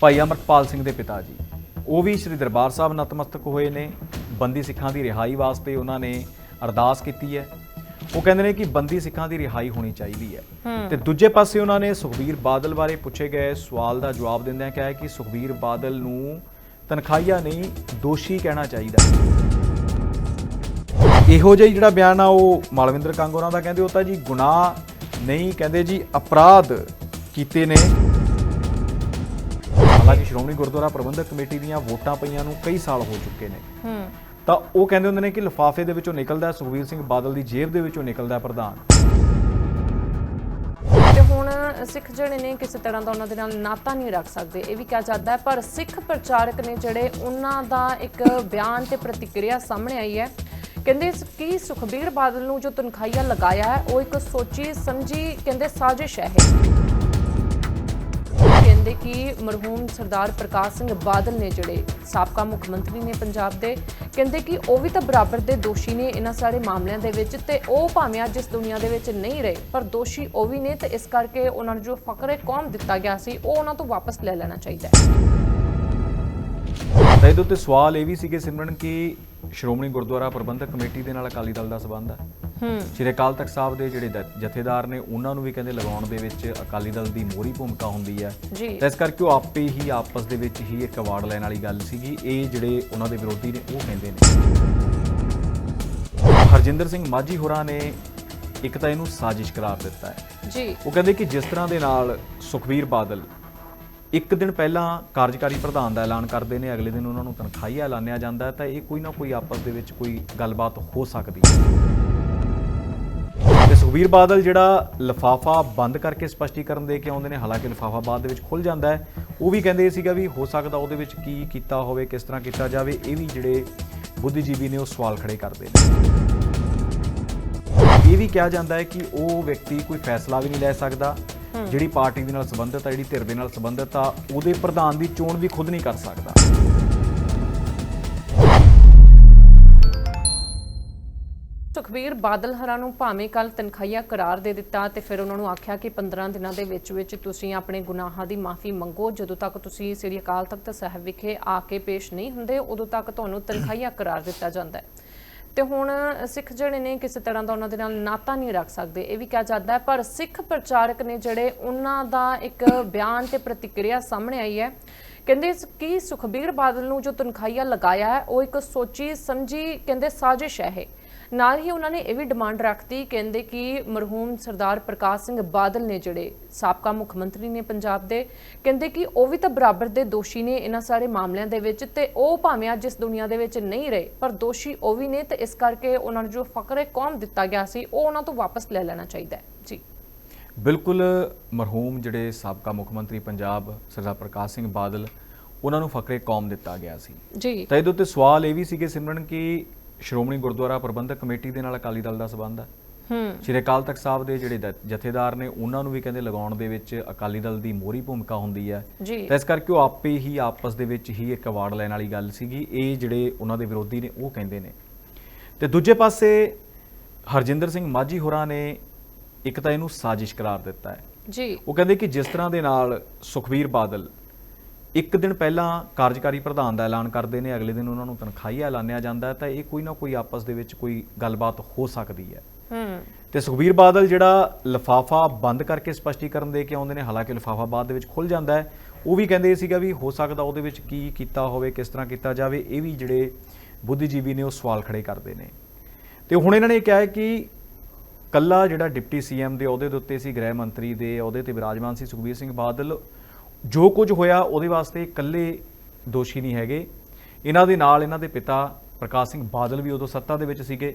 ਭਾਈ ਅਮਰਪਾਲ ਸਿੰਘ ਦੇ ਪਿਤਾ ਜੀ। ਉਹ ਵੀ ਸ੍ਰੀ ਦਰਬਾਰ ਸਾਹਿਬ ਨਤਮਸਤਕ ਹੋਏ ਨੇ। ਬੰਦੀ ਸਿੱਖਾਂ ਦੀ ਰਿਹਾਈ ਵਾਸਤੇ ਉਹਨਾਂ ਨੇ ਅਰਦਾਸ ਕੀਤੀ ਹੈ। ਉਹ ਕਹਿੰਦੇ ਨੇ ਕਿ ਬੰਦੀ ਸਿੱਖਾਂ ਦੀ ਰਿਹਾਈ ਹੋਣੀ ਚਾਹੀਦੀ ਹੈ। ਤੇ ਦੂਜੇ ਪਾਸੇ ਉਹਨਾਂ ਨੇ ਸੁਖਬੀਰ ਬਾਦਲ ਬਾਰੇ ਪੁੱਛੇ ਗਏ ਸਵਾਲ ਦਾ ਜਵਾਬ ਦਿੰਦਿਆਂ ਕਿਹਾ ਕਿ ਸੁਖਬੀਰ ਬਾਦਲ ਨੂੰ ਤਨਖਾਹੀਆ ਨਹੀਂ ਦੋਸ਼ੀ ਕਹਿਣਾ ਚਾਹੀਦਾ ਇਹੋ ਜਿਹਾ ਜਿਹੜਾ ਬਿਆਨ ਆ ਉਹ ਮਾਲਵਿੰਦਰ ਕੰਗ ਦਾ ਕਹਿੰਦੇ ਉਹ ਤਾਂ ਜੀ ਗੁਨਾਹ ਨਹੀਂ ਕਹਿੰਦੇ ਜੀ ਅਪਰਾਧ ਕੀਤੇ ਨੇ। ਹਾਲਾਂਕਿ ਸ਼੍ਰੋਮਣੀ ਗੁਰਦੁਆਰਾ ਪ੍ਰਬੰਧਕ ਕਮੇਟੀ ਦੀਆਂ ਵੋਟਾਂ ਪਈਆਂ ਨੂੰ ਕਈ ਸਾਲ ਹੋ ਚੁੱਕੇ ਨੇ। ਹੂੰ। ਤਾਂ ਉਹ ਕਹਿੰਦੇ ਹੁੰਦੇ ਨੇ ਕਿ ਲਿਫਾਫੇ ਦੇ ਵਿੱਚੋਂ ਨਿਕਲਦਾ ਹੈ ਸੁਖਬੀਰ ਸਿੰਘ ਬਾਦਲ ਦੀ ਜੇਬ ਦੇ ਵਿੱਚੋਂ ਨਿਕਲਦਾ ਪ੍ਰਧਾਨ। ਤੇ ਹੁਣ ਸਿੱਖ ਜਿਹੜੇ ਨੇ ਕਿਸੇ ਤਰ੍ਹਾਂ ਦਾ ਉਹਨਾਂ ਦੇ ਨਾਲ ਨਾਤਾ ਨਹੀਂ ਰੱਖ ਸਕਦੇ ਇਹ ਵੀ ਕਿਹਾ ਜਾਂਦਾ ਹੈ ਪਰ ਸਿੱਖ ਪ੍ਰਚਾਰਕ ਨੇ ਜਿਹੜੇ ਉਹਨਾਂ ਦਾ ਇੱਕ ਬਿਆਨ ਤੇ ਪ੍ਰਤੀਕਿਰਿਆ ਸਾਹਮਣੇ ਆਈ ਹੈ। ਕਹਿੰਦੇ ਕਿ ਸੁਖਬੀਰ ਬਾਦਲ ਨੂੰ ਜੋ ਤਨਖਾਹੀਆ ਲਗਾਇਆ ਹੈ ਉਹ ਇੱਕ ਸੋਚੀ ਸਮਝੀ ਕਹਿੰਦੇ ਸਾਜ਼ਿਸ਼ ਹੈ ਇਹ। ਕਹਿੰਦੇ ਕਿ ਮਰਹੂਮ ਸਰਦਾਰ ਪ੍ਰਕਾਸ਼ ਸਿੰਘ ਬਾਦਲ ਨੇ ਜਿਹੜੇ ਸਾਬਕਾ ਮੁੱਖ ਮੰਤਰੀ ਨੇ ਪੰਜਾਬ ਦੇ, ਕਹਿੰਦੇ ਕਿ ਉਹ ਵੀ ਤਾਂ ਬਰਾਬਰ ਦੇ ਦੋਸ਼ੀ ਨੇ ਇਹਨਾਂ ਸਾਰੇ ਮਾਮਲਿਆਂ ਦੇ ਵਿੱਚ ਤੇ ਉਹ ਭਾਵੇਂ ਅੱਜ ਇਸ ਦੁਨੀਆ ਦੇ ਵਿੱਚ ਨਹੀਂ ਰਹੇ, ਪਰ ਦੋਸ਼ੀ ਉਹ ਵੀ ਨੇ ਤੇ ਇਸ ਕਰਕੇ ਉਹਨਾਂ ਨੂੰ ਜੋ ਫਕਰੇ ਕੌਮ ਦਿੱਤਾ ਗਿਆ ਸੀ, ਉਹ ਉਹਨਾਂ ਤੋਂ ਵਾਪਸ ਲੈ ਲੈਣਾ ਚਾਹੀਦਾ ਹੈ। ਤਾਂ ਇਹਦੇ ਉੱਤੇ ਸਵਾਲ ਇਹ ਵੀ ਸੀਗੇ ਸਿਮਰਨ ਕਿ ਸ਼੍ਰੋਮਣੀ ਗੁਰਦੁਆਰਾ ਪ੍ਰਬੰਧਕ ਕਮੇਟੀ ਦੇ ਨਾਲ ਅਕਾਲੀ ਦਲ ਦਾ ਸਬੰਧ ਹੈ। ਹੂੰ। ਸ਼੍ਰੀ ਅਕਾਲ ਤਖਤ ਸਾਹਿਬ ਦੇ ਜਿਹੜੇ ਜਥੇਦਾਰ ਨੇ ਉਹਨਾਂ ਨੂੰ ਵੀ ਕਹਿੰਦੇ ਲਗਾਉਣ ਦੇ ਵਿੱਚ ਅਕਾਲੀ ਦਲ ਦੀ ਮੋਹਰੀ ਭੂਮਿਕਾ ਹੁੰਦੀ ਹੈ। ਤਾਂ ਇਸ ਕਰਕੇ ਉਹ ਆਪੇ ਹੀ ਆਪਸ ਦੇ ਵਿੱਚ ਹੀ ਇੱਕ ਅਵਾਰਡ ਲੈਣ ਵਾਲੀ ਗੱਲ ਸੀਗੀ। ਇਹ ਜਿਹੜੇ ਉਹਨਾਂ ਦੇ ਵਿਰੋਧੀ ਨੇ ਉਹ ਕਹਿੰਦੇ ਨੇ। ਹਰਜਿੰਦਰ ਸਿੰਘ ਮਾਝੀ ਹੋਰਾਂ ਨੇ ਇੱਕ ਤਾਂ ਇਹਨੂੰ ਸਾਜ਼ਿਸ਼ ਕਰਾਰ ਦਿੱਤਾ ਹੈ। ਜੀ। ਉਹ ਕਹਿੰਦੇ ਕਿ ਜਿਸ ਤਰ੍ਹਾਂ ਦੇ ਨਾਲ ਸੁਖਬੀਰ ਬਾਦਲ ਇੱਕ ਦਿਨ ਪਹਿਲਾਂ ਕਾਰਜਕਾਰੀ ਪ੍ਰਧਾਨ ਦਾ ਐਲਾਨ ਕਰਦੇ ਨੇ, ਅਗਲੇ ਦਿਨ ਉਹਨਾਂ ਨੂੰ ਤਨਖਾਹੀਆ ਐਲਾਨਿਆ ਜਾਂਦਾ ਤਾਂ ਇਹ ਕੋਈ ਨਾ ਕੋਈ ਆਪਸ ਦੇ ਵਿੱਚ ਕੋਈ ਗੱਲਬਾਤ ਹੋ ਸਕਦੀ ਹੈ। ਤੇ ਸੁਖਬੀਰ ਬਾਦਲ ਜਿਹੜਾ ਲਫਾਫਾ ਬੰਦ ਕਰਕੇ ਸਪਸ਼ਟੀਕਰਨ ਦੇ ਕੇ ਆਉਂਦੇ ਨੇ, ਹਾਲਾਂਕਿ ਲਫਾਫਾ ਬਾਅਦ ਦੇ ਵਿੱਚ ਖੁੱਲ ਜਾਂਦਾ ਹੈ, ਉਹ ਵੀ ਕਹਿੰਦੇ ਸੀਗਾ ਵੀ ਹੋ ਸਕਦਾ ਉਹਦੇ ਵਿੱਚ ਕੀ ਕੀਤਾ ਹੋਵੇ, ਕਿਸ ਤਰ੍ਹਾਂ ਕੀਤਾ ਜਾਵੇ, ਇਹ ਵੀ ਜਿਹੜੇ ਬੁੱਧੀਜੀਵੀ ਨੇ ਉਹ ਸਵਾਲ ਖੜੇ ਕਰਦੇ ਨੇ। ਇਹ ਵੀ ਕਿਹਾ ਜਾਂਦਾ ਹੈ ਕਿ ਉਹ ਵਿਅਕਤੀ ਕੋਈ ਫੈਸਲਾ ਵੀ ਨਹੀਂ ਲੈ ਸਕਦਾ ਜਿਹੜੀ ਪਾਰਟੀ ਦੇ ਨਾਲ ਸੰਬੰਧਿਤ ਆ ਜਿਹੜੀ ਧਿਰ ਦੇ ਨਾਲ ਸੰਬੰਧਿਤ ਆ ਉਹਦੇ ਪ੍ਰਧਾਨ ਦੀ ਚੋਣ ਵੀ ਖੁਦ ਨਹੀਂ ਕਰ ਸਕਦਾ। ਸੁਖਬੀਰ ਬਾਦਲ ਹਰਾਂ ਨੂੰ ਭਾਵੇਂ ਕੱਲ ਤਨਖਾਹੀਆ ਕਰਾਰ ਦੇ ਦਿੱਤਾ ਤੇ ਫਿਰ ਉਹਨਾਂ ਨੂੰ ਆਖਿਆ ਕਿ 15 ਦਿਨਾਂ ਦੇ ਵਿੱਚ ਵਿੱਚ ਤੁਸੀਂ ਆਪਣੇ ਗੁਨਾਹਾਂ ਦੀ ਮਾਫੀ ਮੰਗੋ। ਜਦੋਂ ਤੱਕ ਤੁਸੀਂ ਸ੍ਰੀ ਅਕਾਲ ਤਖਤ ਸਾਹਿਬ ਵਿਖੇ ਆ ਕੇ ਪੇਸ਼ ਨਹੀਂ ਹੁੰਦੇ ਉਦੋਂ ਤੱਕ ਤੁਹਾਨੂੰ ਤਨਖਾਹੀਆ ਕਰਾਰ ਦਿੱਤਾ ਜਾਂਦਾ ਹੈ। ਤੇ ਹੁਣ ਸਿੱਖ ਜਿਹੜੇ ਨੇ ਕਿਸੇ ਤਰ੍ਹਾਂ ਦਾ ਉਹਨਾਂ ਦੇ ਨਾਲ ਨਾਤਾ ਨਹੀਂ ਰੱਖ ਸਕਦੇ, ਇਹ ਵੀ ਕਿਹਾ ਜਾਂਦਾ ਹੈ। ਪਰ ਸਿੱਖ ਪ੍ਰਚਾਰਕ ਨੇ ਜਿਹੜੇ ਉਹਨਾਂ ਦਾ ਇੱਕ ਬਿਆਨ ਤੇ ਪ੍ਰਤੀਕਿਰਿਆ ਸਾਹਮਣੇ ਆਈ ਹੈ। ਕਹਿੰਦੇ ਕਿ ਸੁਖਬੀਰ ਬਾਦਲ ਨੂੰ ਜੋ ਤਨਖਾਹੀਆ ਲਗਾਇਆ ਹੈ, ਉਹ ਇੱਕ ਸੋਚੀ ਸਮਝੀ ਕਹਿੰਦੇ ਸਾਜ਼ਿਸ਼ ਹੈ ਇਹ। ਨਾਲ ਹੀ ਉਹਨਾਂ ਨੇ ਇਹ ਵੀ ਡਿਮਾਂਡ ਰੱਖਤੀ ਕਹਿੰਦੇ ਕਿ ਮਰਹੂਮ ਸਰਦਾਰ ਪ੍ਰਕਾਸ਼ ਸਿੰਘ ਬਾਦਲ ਨੇ ਜਿਹੜੇ ਸਾਬਕਾ ਮੁੱਖ ਮੰਤਰੀ ਨੇ ਪੰਜਾਬ ਦੇ ਕਹਿੰਦੇ ਕਿ ਉਹ ਵੀ ਤਾਂ ਬਰਾਬਰ ਦੇ ਦੋਸ਼ੀ ਨੇ ਇਹਨਾਂ ਸਾਰੇ ਮਾਮਲਿਆਂ ਦੇ ਵਿੱਚ ਤੇ ਉਹ ਭਾਵੇਂ ਅੱਜ ਇਸ ਦੁਨੀਆ ਦੇ ਵਿੱਚ ਨਹੀਂ ਰਹੇ ਪਰ ਦੋਸ਼ੀ ਉਹ ਵੀ ਨੇ ਤੇ ਇਸ ਕਰਕੇ ਉਹਨਾਂ ਨੂੰ ਜੋ ਫਕਰੇ ਕੌਮ ਦਿੱਤਾ ਗਿਆ ਸੀ ਉਹ ਉਹਨਾਂ ਤੋਂ ਵਾਪਸ ਲੈ ਲੈਣਾ ਚਾਹੀਦਾ ਹੈ। ਜੀ। ਬਿਲਕੁਲ ਮਰਹੂਮ ਜਿਹੜੇ ਸਾਬਕਾ ਮੁੱਖ ਮੰਤਰੀ ਪੰਜਾਬ ਸਰਦਾਰ ਪ੍ਰਕਾਸ਼ ਸਿੰਘ ਬਾਦਲ ਉਹਨਾਂ ਨੂੰ ਫਕਰੇ ਕੌਮ ਦਿੱਤਾ ਗਿਆ ਸੀ। ਜੀ। ਤਾਂ ਇਹਦੇ ਉੱਤੇ ਸਵਾਲ ਇਹ ਵੀ ਸੀਗੇ ਸਿਮਰਨ ਕਿ ਸ਼੍ਰੋਮਣੀ ਗੁਰਦੁਆਰਾ ਪ੍ਰਬੰਧਕ ਕਮੇਟੀ ਦੇ ਨਾਲ ਅਕਾਲੀ ਦਲ ਦਾ ਸਬੰਧ ਹੈ। ਹੂੰ। ਸ਼੍ਰੀ ਅਕਾਲ ਤਖਤ ਸਾਹਿਬ ਦੇ ਜਿਹੜੇ ਜਥੇਦਾਰ ਨੇ ਉਹਨਾਂ ਨੂੰ ਵੀ ਕਹਿੰਦੇ ਲਗਾਉਣ ਦੇ ਵਿੱਚ ਅਕਾਲੀ ਦਲ ਦੀ ਮੋਹਰੀ ਭੂਮਿਕਾ ਹੁੰਦੀ ਹੈ। ਤਾਂ ਇਸ ਕਰਕੇ ਉਹ ਆਪੇ ਹੀ ਆਪਸ ਦੇ ਵਿੱਚ ਹੀ ਇੱਕ ਅਵਾਰਡ ਲੈਣ ਵਾਲੀ ਗੱਲ ਸੀਗੀ। ਇਹ ਜਿਹੜੇ ਉਹਨਾਂ ਦੇ ਵਿਰੋਧੀ ਨੇ ਉਹ ਕਹਿੰਦੇ ਨੇ। ਤੇ ਦੂਜੇ ਪਾਸੇ ਹਰਜਿੰਦਰ ਸਿੰਘ ਮਾਝੀ ਹੋਰਾਂ ਨੇ ਇੱਕ ਤਾਂ ਇਹਨੂੰ ਸਾਜ਼ਿਸ਼ ਕਰਾਰ ਦਿੱਤਾ ਹੈ। ਜੀ। ਉਹ ਕਹਿੰਦੇ ਕਿ ਜਿਸ ਤਰ੍ਹਾਂ ਦੇ ਨਾਲ ਸੁਖਬੀਰ ਬਾਦਲ ਇੱਕ ਦਿਨ ਪਹਿਲਾਂ ਕਾਰਜਕਾਰੀ ਪ੍ਰਧਾਨ ਦਾ ਐਲਾਨ ਕਰਦੇ ਨੇ ਅਗਲੇ ਦਿਨ ਉਹਨਾਂ ਨੂੰ ਤਨਖਾਹੀਆ ਐਲਾਨਿਆ ਜਾਂਦਾ ਤਾਂ ਇਹ ਕੋਈ ਨਾ ਕੋਈ ਆਪਸ ਦੇ ਵਿੱਚ ਕੋਈ ਗੱਲਬਾਤ ਹੋ ਸਕਦੀ ਹੈ। ਹੂੰ। ਤੇ ਸੁਖਬੀਰ ਬਾਦਲ ਜਿਹੜਾ ਲਫਾਫਾ ਬੰਦ ਕਰਕੇ ਸਪਸ਼ਟੀਕਰਨ ਦੇ ਕੇ ਆਉਂਦੇ ਨੇ ਹਾਲਾਂਕਿ ਲਫਾਫਾ ਬਾਅਦ ਦੇ ਵਿੱਚ ਖੁੱਲ ਜਾਂਦਾ ਹੈ ਉਹ ਵੀ ਕਹਿੰਦੇ ਸੀਗਾ ਵੀ ਹੋ ਸਕਦਾ ਉਹਦੇ ਵਿੱਚ ਕੀ ਕੀਤਾ ਹੋਵੇ ਕਿਸ ਤਰ੍ਹਾਂ ਕੀਤਾ ਜਾਵੇ ਇਹ ਵੀ ਜਿਹੜੇ ਬੁੱਧੀਜੀਵੀ ਨੇ ਉਹ ਸਵਾਲ ਖੜੇ ਕਰਦੇ ਨੇ। ਤੇ ਹੁਣ ਇਹਨਾਂ ਨੇ ਕਿਹਾ ਹੈ ਕਿ ਕੱਲਾ ਜਿਹੜਾ ਡਿਪਟੀ ਸੀਐਮ ਦੇ ਅਹੁਦੇ ਦੇ ਉੱਤੇ ਸੀ ਗ੍ਰਹਿ ਮੰਤਰੀ ਦੇ ਅਹੁਦੇ ਤੇ ਵਿਰਾਜਮਾਨ ਸੀ ਸੁਖਬੀਰ ਸਿੰਘ ਬਾਦਲ ਜੋ ਕੁਝ ਹੋਇਆ ਉਹਦੇ ਵਾਸਤੇ ਇਕੱਲੇ ਦੋਸ਼ੀ ਨਹੀਂ ਹੈਗੇ। ਇਹਨਾਂ ਦੇ ਨਾਲ ਇਹਨਾਂ ਦੇ ਪਿਤਾ ਪ੍ਰਕਾਸ਼ ਸਿੰਘ ਬਾਦਲ ਵੀ ਉਦੋਂ ਸੱਤਾ ਦੇ ਵਿੱਚ ਸੀਗੇ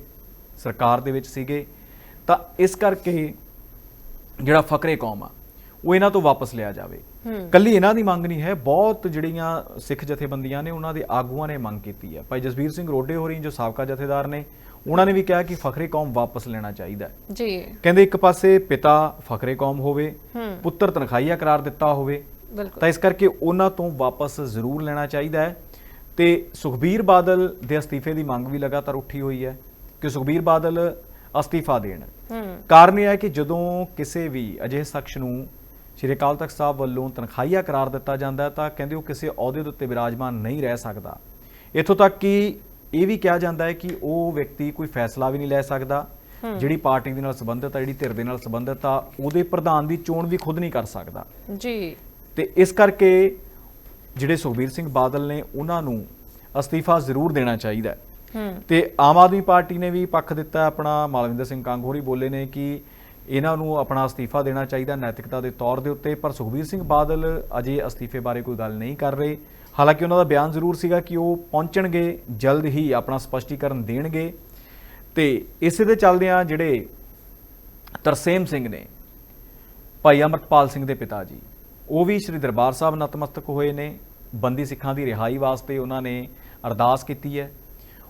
ਸਰਕਾਰ ਦੇ ਵਿੱਚ ਸੀਗੇ। ਤਾਂ ਇਸ ਕਰਕੇ ਜਿਹੜਾ ਫਕਰੇ ਕੌਮ ਆ ਉਹ ਇਹਨਾਂ ਤੋਂ ਵਾਪਸ ਲਿਆ ਜਾਵੇ। ਕੱਲੀ ਇਹਨਾਂ ਦੀ ਮੰਗ ਨਹੀਂ ਹੈ ਬਹੁਤ ਜਿਹੜੀਆਂ ਸਿੱਖ ਜਥੇਬੰਦੀਆਂ ਨੇ ਉਹਨਾਂ ਦੇ ਆਗੂਆਂ ਨੇ ਮੰਗ ਕੀਤੀ ਹੈ ਭਾਈ ਜਸਵੀਰ ਸਿੰਘ ਰੋਡੇ ਹੋਰੀ ਜੋ ਸਾਬਕਾ ਜਥੇਦਾਰ ਨੇ ਉਹਨਾਂ ਨੇ ਵੀ ਕਿਹਾ ਕਿ ਫਖਰੇ ਕੌਮ ਵਾਪਸ ਲੈਣਾ ਚਾਹੀਦਾ ਜੀ। ਕਹਿੰਦੇ ਇੱਕ ਪਾਸੇ ਪਿਤਾ ਫਖਰੇ ਕੌਮ ਹੋਵੇ ਪੁੱਤਰ ਤਨਖਾਹੀਆ ਕਰਾਰ ਦਿੱਤਾ ਹੋਵੇ ਤਾਂ ਇਸ ਕਰਕੇ ਉਹਨਾਂ ਤੋਂ ਵਾਪਸ ਜ਼ਰੂਰ ਲੈਣਾ ਚਾਹੀਦਾ ਹੈ। ਤੇ ਸੁਖਬੀਰ ਬਾਦਲ ਦੇ ਅਸਤੀਫੇ ਦੀ ਮੰਗ ਵੀ ਲਗਾਤਾਰ ਉੱਠੀ ਹੋਈ ਹੈ ਕਿ ਸੁਖਬੀਰ ਬਾਦਲ ਅਸਤੀਫਾ ਦੇਣ। ਕਾਰਨ ਇਹ ਹੈ ਕਿ ਜਦੋਂ ਕਿਸੇ ਵੀ ਅਜਿਹੇ ਸ਼ਖਸ ਨੂੰ ਸ਼੍ਰੀ ਅਕਾਲ ਤਖਤ ਸਾਹਿਬ ਵੱਲੋਂ ਤਨਖਾਹੀਆ ਕਰਾਰ ਦਿੱਤਾ ਜਾਂਦਾ ਹੈ ਤਾਂ ਕਹਿੰਦੇ ਉਹ ਕਿਸੇ ਅਹੁਦੇ ਦੇ ਉੱਤੇ ਵਿਰਾਜਮਾਨ ਨਹੀਂ ਰਹਿ ਸਕਦਾ। ਇੱਥੋਂ ਤੱਕ ਕਿ ਇਹ ਵੀ ਕਿਹਾ ਜਾਂਦਾ ਹੈ ਕਿ ਉਹ ਵਿਅਕਤੀ ਕੋਈ ਫੈਸਲਾ ਵੀ ਨਹੀਂ ਲੈ ਸਕਦਾ। ਜਿਹੜੀ ਪਾਰਟੀ ਦੇ ਨਾਲ ਸੰਬੰਧਿਤ ਆ ਜਿਹੜੀ ਧਿਰ ਦੇ ਨਾਲ ਸੰਬੰਧਿਤ ਆ ਉਹਦੇ ਪ੍ਰਧਾਨ ਦੀ ਚੋਣ ਵੀ ਖੁਦ ਨਹੀਂ ਕਰ ਸਕਦਾ। ਜੀ। ਤੇ ਇਸ ਕਰਕੇ ਜਿਹੜੇ ਸੁਖਬੀਰ ਸਿੰਘ ਬਾਦਲ ਨੇ ਉਹਨਾਂ ਨੂੰ ਅਸਤੀਫਾ ਜ਼ਰੂਰ ਦੇਣਾ ਚਾਹੀਦਾ ਤੇ ਆਮ ਆਦਮੀ ਪਾਰਟੀ ਨੇ ਵੀ ਪੱਖ ਦਿੱਤਾ ਆਪਣਾ ਮਾਲਵਿੰਦਰ ਸਿੰਘ ਕੰਗ ਹੋਰੀ ਬੋਲੇ ਨੇ ਕਿ ਇਹਨਾਂ ਨੂੰ ਆਪਣਾ ਅਸਤੀਫਾ ਦੇਣਾ ਚਾਹੀਦਾ ਨੈਤਿਕਤਾ ਦੇ ਤੌਰ ਦੇ ਉੱਤੇ ਪਰ ਸੁਖਬੀਰ ਸਿੰਘ ਬਾਦਲ ਅਜੇ ਅਸਤੀਫੇ ਬਾਰੇ ਕੋਈ ਗੱਲ ਨਹੀਂ ਕਰ ਰਹੇ। ਹਾਲਾਂਕਿ ਉਹਨਾਂ ਦਾ ਬਿਆਨ ਜ਼ਰੂਰ ਸੀਗਾ ਕਿ ਉਹ ਪਹੁੰਚਣਗੇ ਜਲਦ ਹੀ ਆਪਣਾ ਸਪਸ਼ਟੀਕਰਨ ਦੇਣਗੇ। ਤੇ ਇਸੇ ਦੇ ਚੱਲਦਿਆਂ ਜਿਹੜੇ ਤਰਸੇਮ ਸਿੰਘ ਨੇ ਭਾਈ ਅਮਰਪਾਲ ਸਿੰਘ ਦੇ ਪਿਤਾ ਜੀ ਉਹ ਵੀ ਸ੍ਰੀ ਦਰਬਾਰ ਸਾਹਿਬ ਨਤਮਸਤਕ ਹੋਏ ਨੇ। ਬੰਦੀ ਸਿੱਖਾਂ ਦੀ ਰਿਹਾਈ ਵਾਸਤੇ ਉਹਨਾਂ ਨੇ ਅਰਦਾਸ ਕੀਤੀ ਹੈ।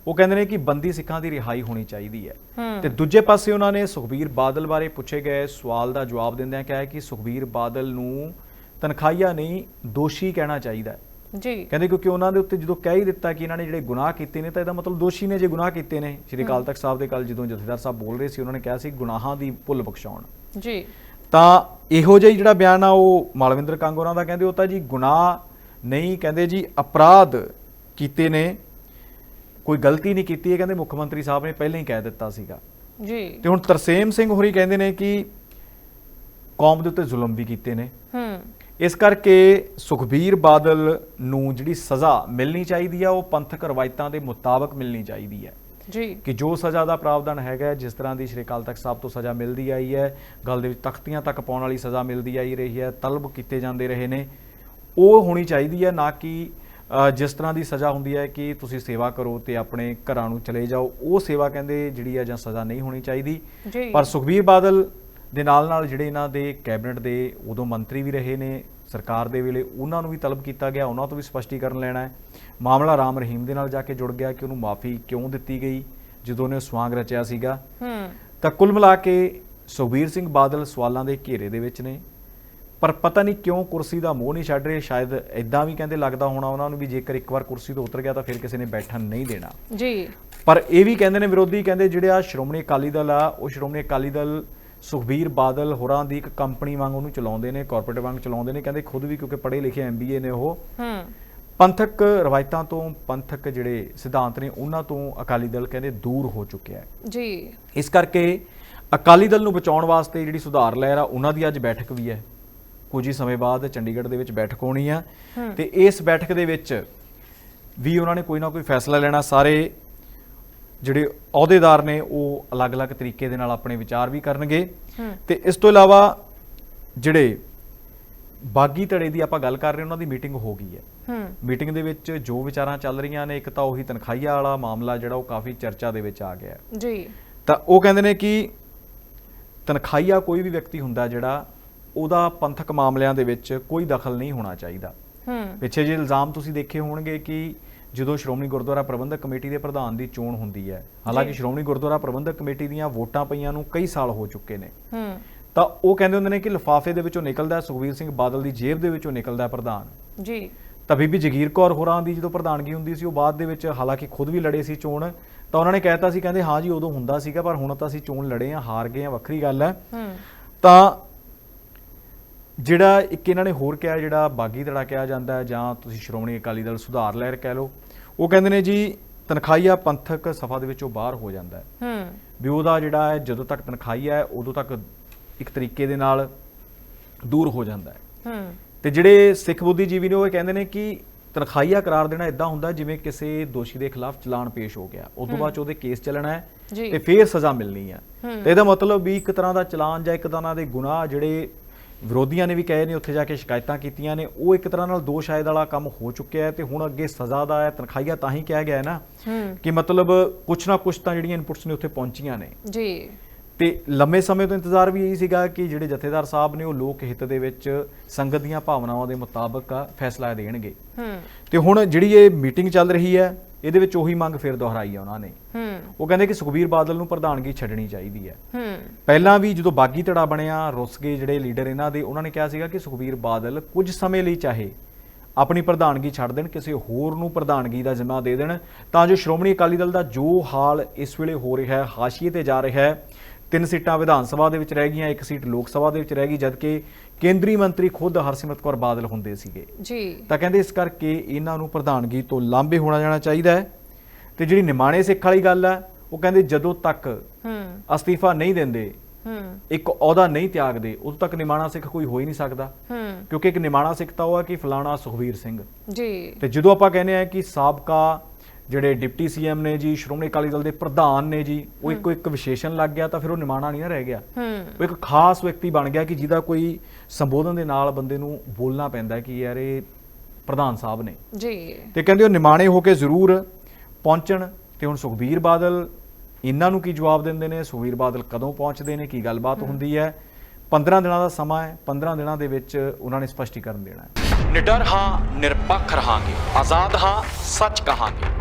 ਉਹ ਕਹਿੰਦੇ ਨੇ ਕਿ ਬੰਦੀ ਸਿੱਖਾਂ ਦੀ ਰਿਹਾਈ ਹੋਣੀ ਚਾਹੀਦੀ ਹੈ। ਤੇ ਦੂਜੇ ਪਾਸੇ ਉਹਨਾਂ ਨੇ ਸੁਖਬੀਰ ਬਾਦਲ ਬਾਰੇ ਪੁੱਛੇ ਗਏ। ਸਵਾਲ ਦਾ ਜਵਾਬ ਦਿੰਦਿਆਂ ਕਿਹਾ ਕਿ ਸੁਖਬੀਰ ਬਾਦਲ ਨੂੰ ਤਨਖਾਹੀਆ ਨਹੀਂ ਦੋਸ਼ੀ ਕਹਿਣਾ ਚਾਹੀਦਾ ਜੀ। ਕਹਿੰਦੇ ਕਿਉਂਕਿ ਉਹਨਾਂ ਦੇ ਉੱਤੇ ਜਦੋਂ ਕਹਿ ਹੀ ਦਿੱਤਾ ਕਿ ਇਹਨਾਂ ਨੇ ਜਿਹੜੇ ਗੁਨਾਹ ਕੀਤੇ ਨੇ ਤਾਂ ਇਹਦਾ ਮਤਲਬ ਦੋਸ਼ੀ ਨੇ ਜੇ ਗੁਨਾਹ ਕੀਤੇ ਨੇ। ਸ਼੍ਰੀ ਅਕਾਲ ਤਖਤ ਸਾਹਿਬ ਦੇ ਕੱਲ ਜਦੋਂ ਜਥੇਦਾਰ ਸਾਹਿਬ ਬੋਲ ਰਹੇ ਸੀ ਉਹਨਾਂ ਨੇ ਕਿਹਾ ਸੀ ਗੁਨਾਹਾਂ ਦੀ ਭੁੱਲ ਬਖਸ਼ਾਉਣ। ਜੀ। ਤਾਂ ਇਹੋ ਜਿਹਾ ਜਿਹੜਾ ਬਿਆਨ ਆ ਉਹ ਮਾਲਵਿੰਦਰ ਕੰਗ ਉਹਨਾਂ ਦਾ ਕਹਿੰਦੇ ਉਹ ਤਾਂ ਜੀ ਗੁਨਾਹ ਨਹੀਂ ਕਹਿੰਦੇ ਜੀ ਅਪਰਾਧ ਕੀਤੇ ਨੇ। ਕੋਈ ਗਲਤੀ ਨਹੀਂ ਕੀਤੀ ਹੈ ਕਹਿੰਦੇ ਮੁੱਖ ਮੰਤਰੀ ਸਾਹਿਬ ਨੇ ਪਹਿਲਾਂ ਹੀ ਕਹਿ ਦਿੱਤਾ ਸੀਗਾ। ਜੀ। ਤੇ ਹੁਣ ਤਰਸੇਮ ਸਿੰਘ ਹੋਰੀ ਕਹਿੰਦੇ ਨੇ ਕਿ ਕੌਮ ਦੇ ਉੱਤੇ ਜ਼ੁਲਮ ਵੀ ਕੀਤੇ ਨੇ। ਹੂੰ। ਇਸ ਕਰਕੇ ਸੁਖਬੀਰ ਬਾਦਲ ਨੂੰ ਜਿਹੜੀ ਸਜ਼ਾ ਮਿਲਣੀ ਚਾਹੀਦੀ ਆ ਉਹ ਪੰਥਕ ਰਵਾਇਤਾਂ ਦੇ ਮੁਤਾਬਕ ਮਿਲਣੀ ਚਾਹੀਦੀ ਹੈ ਜੀ। ਕਿ ਜੋ ਸਜ਼ਾ ਦਾ ਪ੍ਰਾਵਧਾਨ ਹੈਗਾ ਜਿਸ ਤਰ੍ਹਾਂ ਦੀ ਸ਼੍ਰੀ ਅਕਾਲ ਤਖਤ ਸਾਹਿਬ ਤੋਂ ਸਜ਼ਾ ਮਿਲਦੀ ਆਈ ਹੈ ਗੱਲ ਦੇ ਵਿੱਚ ਤਖਤੀਆਂ ਤੱਕ ਪਾਉਣ ਵਾਲੀ ਸਜ਼ਾ ਮਿਲਦੀ ਆਈ ਰਹੀ ਹੈ ਤਲਬ ਕੀਤੇ ਜਾਂਦੇ ਰਹੇ ਨੇ ਉਹ ਹੋਣੀ ਚਾਹੀਦੀ ਹੈ ਨਾ ਕਿ ਜਿਸ ਤਰ੍ਹਾਂ ਦੀ ਸਜ਼ਾ ਹੁੰਦੀ ਹੈ ਕਿ ਤੁਸੀਂ ਸੇਵਾ ਕਰੋ ਤੇ ਆਪਣੇ ਘਰਾਂ ਨੂੰ ਚਲੇ ਜਾਓ ਉਹ ਸੇਵਾ ਕਹਿੰਦੇ ਜਿਹੜੀ ਹੈ ਜਾਂ ਸਜ਼ਾ ਨਹੀਂ ਹੋਣੀ ਚਾਹੀਦੀ। ਪਰ ਸੁਖਬੀਰ ਬਾਦਲ ਦੇ ਨਾਲ ਨਾਲ ਜਿਹੜੇ ਇਹਨਾਂ ਦੇ ਕੈਬਨਿਟ ਦੇ ਉਦੋਂ ਮੰਤਰੀ ਵੀ ਰਹੇ ਨੇ ਸਰਕਾਰ ਦੇ ਵੇਲੇ ਉਹਨਾਂ ਨੂੰ ਵੀ ਤਲਬ ਕੀਤਾ ਗਿਆ ਉਹਨਾਂ ਤੋਂ ਵੀ ਸਪਸ਼ਟੀਕਰਨ ਲੈਣਾ ਹੈ। ਮਾਮਲਾ ਰਾਮ ਰਹੀਮ ਦੇ ਨਾਲ ਜਾ ਕੇ ਜੁੜ ਗਿਆ ਕਿ ਉਹਨੂੰ ਮਾਫੀ ਕਿਉਂ ਦਿੱਤੀ ਗਈ ਜਦੋਂ ਉਹਨੇ ਸਵਾਂਗ ਰਚਿਆ ਸੀਗਾ। ਹੂੰ। ਤਾਂ ਕੁੱਲ ਮਿਲਾ ਕੇ ਸੁਖਬੀਰ ਸਿੰਘ ਬਾਦਲ ਸਵਾਲਾਂ ਦੇ ਘੇਰੇ ਦੇ ਵਿੱਚ ਨੇ। ਪਰ ਪਤਾ ਨਹੀਂ ਕਿਉਂ ਕੁਰਸੀ ਦਾ ਮੋਹ ਨਹੀਂ ਛੱਡ ਰਹੇ ਸ਼ਾਇਦ ਐਦਾਂ ਵੀ ਕਹਿੰਦੇ ਲੱਗਦਾ ਹੋਣਾ ਉਹਨਾਂ ਨੂੰ ਵੀ ਜੇਕਰ ਇੱਕ ਵਾਰ ਕੁਰਸੀ ਤੋਂ ਉਤਰ ਗਿਆ ਤਾਂ ਫਿਰ ਕਿਸੇ ਨੇ ਬੈਠਣ ਨਹੀਂ ਦੇਣਾ। ਜੀ। ਪਰ ਇਹ ਵੀ ਕਹਿੰਦੇ ਨੇ ਵਿਰੋਧੀ ਕਹਿੰਦੇ ਜਿਹੜੇ ਆ ਸ਼੍ਰੋਮਣੀ ਅਕਾਲੀ ਦਲ ਆ ਉਹ ਸ਼੍ਰੋਮਣੀ ਅਕਾਲੀ ਦਲ ਸੁਖਬੀਰ ਬਾਦਲ ਹੋਰਾਂ ਦੀ ਇੱਕ ਕੰਪਨੀ ਵਾਂਗ ਉਹਨੂੰ ਚਲਾਉਂਦੇ ਨੇ ਕਾਰਪੋਰੇਟ ਵਾਂਗ ਚਲਾਉਂਦੇ ਨੇ ਕਹਿੰਦੇ ਖੁਦ ਵੀ ਕਿਉਂਕਿ ਪੜ੍ਹੇ ਲਿਖੇ ਐਮਬੀਏ ਨੇ ਉਹ। ਹੂੰ। ਪੰਥਕ ਰਵਾਇਤਾਂ ਤੋਂ ਪੰਥਕ ਜਿਹੜੇ ਸਿਧਾਂਤ ਨੇ ਉਹਨਾਂ ਤੋਂ ਅਕਾਲੀ ਦਲ ਕਹਿੰਦੇ ਦੂਰ ਹੋ ਚੁੱਕਿਆ ਹੈ। ਜੀ। ਇਸ ਕਰਕੇ ਅਕਾਲੀ ਦਲ ਨੂੰ ਬਚਾਉਣ ਵਾਸਤੇ ਜਿਹੜੀ ਸੁਧਾਰ ਲਹਿਰ ਆ ਉਹਨਾਂ ਦੀ ਅੱਜ ਬੈਠਕ ਵੀ ਹੈ। ਕੁਝ ਹੀ ਸਮੇਂ ਬਾਅਦ ਚੰਡੀਗੜ੍ਹ ਦੇ ਵਿੱਚ ਬੈਠਕ ਹੋਣੀ ਆ। ਤੇ ਇਸ ਬੈਠਕ ਦੇ ਵਿੱਚ ਵੀ ਉਹਨਾਂ ਨੇ ਕੋਈ ਨਾ ਕੋਈ ਫੈਸਲਾ ਲੈਣਾ ਸਾਰੇ ਜਿਹੜੇ ਅਹੁਦੇਦਾਰ ਨੇ ਉਹ ਅਲੱਗ-ਅਲੱਗ ਤਰੀਕੇ ਦੇ ਨਾਲ ਆਪਣੇ ਵਿਚਾਰ ਵੀ ਕਰਨਗੇ। ਤੇ ਇਸ ਤੋਂ ਇਲਾਵਾ ਜਿਹੜੇ ਬਾਗੀ ਧੜੇ ਦੀ ਆਪਾਂ ਗੱਲ ਕਰ ਰਹੇ ਉਹਨਾਂ ਦੀ ਮੀਟਿੰਗ ਹੋ ਗਈ ਹੈ। ਹੂੰ। ਮੀਟਿੰਗ ਦੇ ਵਿੱਚ ਜੋ ਵਿਚਾਰਾਂ ਚੱਲ ਰਹੀਆਂ ਨੇ ਇੱਕ ਤਾਂ ਉਹੀ ਤਨਖਾਹੀਆ ਵਾਲਾ ਮਾਮਲਾ ਜਿਹੜਾ ਉਹ ਕਾਫੀ ਚਰਚਾ ਦੇ ਵਿੱਚ ਆ ਗਿਆ ਜੀ। ਤਾਂ ਉਹ ਕਹਿੰਦੇ ਨੇ ਕਿ ਤਨਖਾਹੀਆ ਕੋਈ ਵੀ ਵਿਅਕਤੀ ਹੁੰਦਾ ਜਿਹੜਾ ਉਹਦਾ ਪੰਥਕ ਮਾਮਲਿਆਂ ਦੇ ਵਿੱਚ ਕੋਈ ਦਖਲ ਨਹੀਂ ਹੋਣਾ ਚਾਹੀਦਾ। ਹੂੰ। ਪਿੱਛੇ ਜੇ ਇਲਜ਼ਾਮ ਤੁਸੀਂ ਦੇਖੇ ਹੋਣਗੇ ਕਿ ਜਦੋਂ ਸ਼੍ਰੋਮਣੀ ਗੁਰਦੁਆਰਾ ਪ੍ਰਬੰਧਕ ਕਮੇਟੀ ਦੇ ਪ੍ਰਧਾਨ ਦੀ ਚੋਣ ਹੁੰਦੀ ਹੈ ਹਾਲਾਂਕਿ। ਸ਼੍ਰੋਮਣੀ ਗੁਰਦੁਆਰਾ ਪ੍ਰਬੰਧਕ ਕਮੇਟੀ ਦੀਆਂ ਵੋਟਾਂ ਪਈਆਂ ਨੂੰ ਕਈ ਸਾਲ ਹੋ ਚੁੱਕੇ ਨੇ। ਹੂੰ। ਤਾਂ ਉਹ ਕਹਿੰਦੇ ਹੁੰਦੇ ਨੇ ਕਿ ਲਿਫਾਫੇ ਦੇ ਵਿੱਚੋਂ ਨਿਕਲਦਾ ਸੁਖਵੀਰ ਸਿੰਘ ਬਾਦਲ ਦੀ ਜੇਬ ਦੇ ਵਿੱਚੋਂ ਨਿਕਲਦਾ ਪ੍ਰਧਾਨ। ਜੀ। ਤਾਂ ਬੀਬੀ ਜਗੀਰ ਕੌਰ ਹੋਰਾਂ ਦੀ ਜਦੋਂ ਪ੍ਰਧਾਨਗੀ ਹੁੰਦੀ ਸੀ ਉਹ ਬਾਅਦ ਦੇ ਵਿੱਚ ਹਾਲਾਂਕਿ ਖੁਦ ਵੀ ਲੜੇ ਸੀ ਚੋਣ ਤਾਂ ਉਹਨਾਂ ਨੇ ਕਹਿਤਾ ਸੀ ਕਹਿੰਦੇ ਹਾਂ ਜੀ ਉਦੋਂ ਹੁੰਦਾ ਸੀਗਾ ਪਰ ਹੁਣ ਤਾਂ ਅਸੀਂ ਚੋਣ ਲੜੇ ਆ ਹਾਰ ਗਏ ਆ ਵੱਖਰੀ ਗੱਲ ਹੈ। ਹੂੰ। ਤਾਂ ਜਿਹੜਾ ਇੱਕ ਇਹਨਾਂ ਨੇ ਹੋਰ ਕਿਹਾ ਜਿਹੜਾ ਬਾਗੀ ਧੜਾ ਕਿਹਾ ਜਾਂਦਾ ਹੈ ਜਾਂ ਤੁਸੀਂ ਸ਼੍ਰੋਮਣੀ ਅਕਾਲੀ ਦਲ ਸੁਧਾਰ ਲਹਿਰ ਕਹਿ ਲਓ ਉਹ ਕਹਿੰਦੇ ਨੇ ਜੀ ਤਨਖਾਹੀਆ ਪੰਥਕ ਸਫਾ ਦੇ ਵਿੱਚੋਂ ਬਾਹਰ ਹੋ ਜਾਂਦਾ ਹੈ। ਹੂੰ। ਵੀ ਉਹਦਾ ਜਿਹੜਾ ਹੈ ਜਦੋਂ ਤੱਕ ਤਨਖਾਹੀਆ ਹੈ ਉਦੋਂ ਤੱਕ ਇੱਕ ਤਰੀਕੇ ਦੇ ਨਾਲ ਦੂਰ ਹੋ ਜਾਂਦਾ ਹੈ। ਹੂੰ। ਤੇ ਜਿਹੜੇ ਸਿੱਖ ਬੁੱਧੀਜੀਵੀ ਨੇ ਉਹ ਇਹ ਕਹਿੰਦੇ ਨੇ ਕਿ ਤਨਖਾਹੀਆ ਕਰਾਰ ਦੇਣਾ ਇਦਾਂ ਹੁੰਦਾ ਜਿਵੇਂ ਕਿਸੇ ਦੋਸ਼ੀ ਦੇ ਖਿਲਾਫ ਚਲਾਨ ਪੇਸ਼ ਹੋ ਗਿਆ। ਉਸ ਤੋਂ ਬਾਅਦ ਉਹਦੇ ਕੇਸ ਚੱਲਣਾ ਹੈ। ਤੇ ਫੇਰ ਸਜ਼ਾ ਮਿਲਣੀ ਹੈ। ਹੂੰ। ਤੇ ਇਹਦਾ ਮਤਲਬ ਵੀ ਇੱਕ ਤਰ੍ਹਾਂ ਦਾ ਚਲਾਨ ਜਾਂ ਇੱਕ ਤਰ੍ਹਾਂ ਦੇ ਗੁਨਾਹ ਜਿਹੜੇ ਵਿਰੋਧੀਆਂ ਨੇ ਵੀ ਕਹੇ ਨੇ ਉੱਥੇ ਜਾ ਕੇ ਸ਼ਿਕਾਇਤਾਂ ਕੀਤੀਆਂ ਨੇ। ਉਹ ਇੱਕ ਤਰ੍ਹਾਂ ਨਾਲ ਦੋ ਸ਼ਾਇਦ ਵਾਲਾ ਕੰਮ ਹੋ ਚੁੱਕਿਆ ਹੈ ਤੇ ਹੁਣ ਅੱਗੇ ਸਜ਼ਾ ਦਾ ਹੈ ਤਨਖਾਹੀਆ ਤਾਂ ਹੀ ਕਿਹਾ ਗਿਆ ਹੈ ਨਾ ਕਿ ਮਤਲਬ ਕੁਛ ਨਾ ਕੁਛ ਤਾਂ ਜਿਹੜੀਆਂ ਇਨਪੁਟਸ ਨੇ ਉੱਥੇ ਪਹੁੰਚੀਆਂ ਨੇ। ਜੀ। ਤੇ ਲੰਮੇ ਸਮੇਂ ਤੋਂ ਇੰਤਜ਼ਾਰ ਵੀ ਇਹੀ ਸੀਗਾ ਕਿ ਜਿਹੜੇ ਜਥੇਦਾਰ ਸਾਹਿਬ ਨੇ ਉਹ ਲੋਕ ਹਿੱਤ ਦੇ ਵਿੱਚ ਸੰਗਤ ਦੀਆਂ ਭਾਵਨਾਵਾਂ ਦੇ ਮੁਤਾਬਕ ਫੈਸਲਾ ਦੇਣਗੇ। ਹੂੰ। ਤੇ ਹੁਣ ਜਿਹੜੀ ਇਹ ਮੀਟਿੰਗ ਚੱਲ ਰਹੀ ਹੈ ਇਹਦੇ ਵਿੱਚ ਉਹੀ ਮੰਗ ਫਿਰ ਦੁਹਰਾਈ ਆ ਉਹਨਾਂ ਨੇ। ਹੂੰ। ਉਹ ਕਹਿੰਦੇ ਕਿ ਸੁਖਬੀਰ ਬਾਦਲ ਨੂੰ ਪ੍ਰਧਾਨਗੀ ਛੱਡਣੀ ਚਾਹੀਦੀ ਹੈ। ਹੂੰ। ਪਹਿਲਾਂ ਵੀ ਜਦੋਂ ਬਾਗੀ ਧੜਾ ਬਣਿਆ ਰੁੱਸ ਗਏ ਜਿਹੜੇ ਲੀਡਰ ਇਹਨਾਂ ਦੇ ਉਹਨਾਂ ਨੇ ਕਿਹਾ ਸੀਗਾ ਕਿ ਸੁਖਬੀਰ ਬਾਦਲ ਕੁਝ ਸਮੇਂ ਲਈ ਚਾਹੇ ਆਪਣੀ ਪ੍ਰਧਾਨਗੀ ਛੱਡ ਦੇਣ ਕਿਸੇ ਹੋਰ ਨੂੰ ਪ੍ਰਧਾਨਗੀ ਦਾ ਜ਼ਿੰਮਾ ਦੇ ਦੇਣ। ਤਾਂ ਜੋ ਸ਼੍ਰੋਮਣੀ ਅਕਾਲੀ ਦਲ ਦਾ ਜੋ ਹਾਲ ਇਸ ਵੇਲੇ ਹੋ ਰਿਹਾ ਹੈ ਹਾਸ਼ੀਏ ਤੇ ਜਾ ਰਿਹਾ ਹੈ ਤਿੰਨ ਸੀਟਾਂ ਵਿਧਾਨ ਸਭਾ ਦੇ ਵਿੱਚ ਰਹਿ ਗਈਆਂ ਇੱਕ ਸੀਟ ਲੋਕ ਸਭਾ ਦੇ ਵਿੱਚ ਰਹਿ ਗਈ ਜਦਕਿ ਕੇਂਦਰੀ ਮੰਤਰੀ ਖੁਦ ਹਰਸਿਮਰਤ ਕੌਰ ਬਾਦਲ ਹੁੰਦੇ ਸੀਗੇ। ਜੀ। ਤਾਂ ਕਹਿੰਦੇ ਇਸ ਕਰਕੇ ਇਹਨਾਂ ਨੂੰ ਪ੍ਰਧਾਨਗੀ ਤੋਂ ਲਾਂਭੇ ਹੋਣਾ ਜਾਣਾ ਚਾਹੀਦਾ ਹੈ। ਤੇ ਜਿਹੜੀ ਨਿਮਾਣੇ ਸਿੱਖ ਵਾਲੀ ਗੱਲ ਹੈ ਉਹ ਕਹਿੰਦੇ ਜਦੋਂ ਤੱਕ ਹੂੰ। ਅਸਤੀਫਾ ਨਹੀਂ ਦਿੰਦੇ ਹੂੰ। ਇੱਕ ਅਹੁਦਾ ਨਹੀਂ ਤਿਆਗਦੇ ਉਦੋਂ ਤੱਕ ਨਿਮਾਣਾ ਸਿੱਖ ਕੋਈ ਹੋ ਹੀ ਨਹੀਂ ਸਕਦਾ। ਹੂੰ। ਕਿਉਂਕਿ ਇੱਕ ਨਿਮਾਣਾ ਸਿੱਖ ਤਾਂ ਉਹ ਹੈ ਕਿ ਫਲਾਣਾ ਸੁਖਵੀਰ ਸਿੰਘ। ਜੀ। ਤੇ ਜਦੋਂ ਆਪਾਂ ਕਹਿੰਦੇ ਆ ਕਿ ਸਾਬਕਾ ਜਿਹੜੇ ਡਿਪਟੀ ਸੀਐਮ ਨੇ ਜੀ ਸ਼੍ਰੋਮਣੀ ਅਕਾਲੀ ਦਲ ਦੇ ਪ੍ਰਧਾਨ ਨੇ ਜੀ ਉਹ ਇੱਕੋ ਇੱਕ ਵਿਸ਼ੇਸ਼ਣ ਲੱਗ ਗਿਆ ਤਾਂ ਫਿਰ ਉਹ ਨਿਮਾਣਾ ਨਹੀਂ ਨਾ ਰਹਿ ਗਿਆ। ਉਹ ਇੱਕ ਖਾਸ ਵਿਅਕਤੀ ਬਣ ਗਿਆ ਕਿ ਜਿਹਦਾ ਕੋਈ ਸੰਬੋਧਨ ਦੇ ਨਾਲ ਬੰਦੇ ਨੂੰ ਬੋਲਣਾ ਪੈਂਦਾ ਕਿ ਯਾਰ ਇਹ ਪ੍ਰਧਾਨ ਸਾਹਿਬ ਨੇ। ਜੀ। ਤੇ ਕਹਿੰਦੇ ਉਹ ਨਿਮਾਣੇ ਹੋ ਕੇ ਜ਼ਰੂਰ ਪਹੁੰਚਣ ਤੇ ਹੁਣ ਸੁਖਬੀਰ ਬਾਦਲ ਇਹਨਾਂ ਨੂੰ ਕੀ ਜਵਾਬ ਦਿੰਦੇ ਨੇ? ਸੁਖਬੀਰ ਬਾਦਲ ਕਦੋਂ ਪਹੁੰਚਦੇ ਨੇ? ਕੀ ਗੱਲਬਾਤ ਹੁੰਦੀ ਹੈ? 15 ਦਿਨਾਂ ਦਾ ਸਮਾਂ ਹੈ। 15 ਦਿਨਾਂ ਦੇ ਵਿੱਚ ਉਹਨਾਂ ਨੇ ਸਪਸ਼ਟੀਕਰਨ ਦੇਣਾ ਹੈ। ਨਿਡਰ ਹਾਂ ਨਿਰਪੱਖ ਰਹਾਂਗੇ। ਆਜ਼ਾਦ ਹਾਂ ਸੱਚ ਕਹਾਂਗੇ।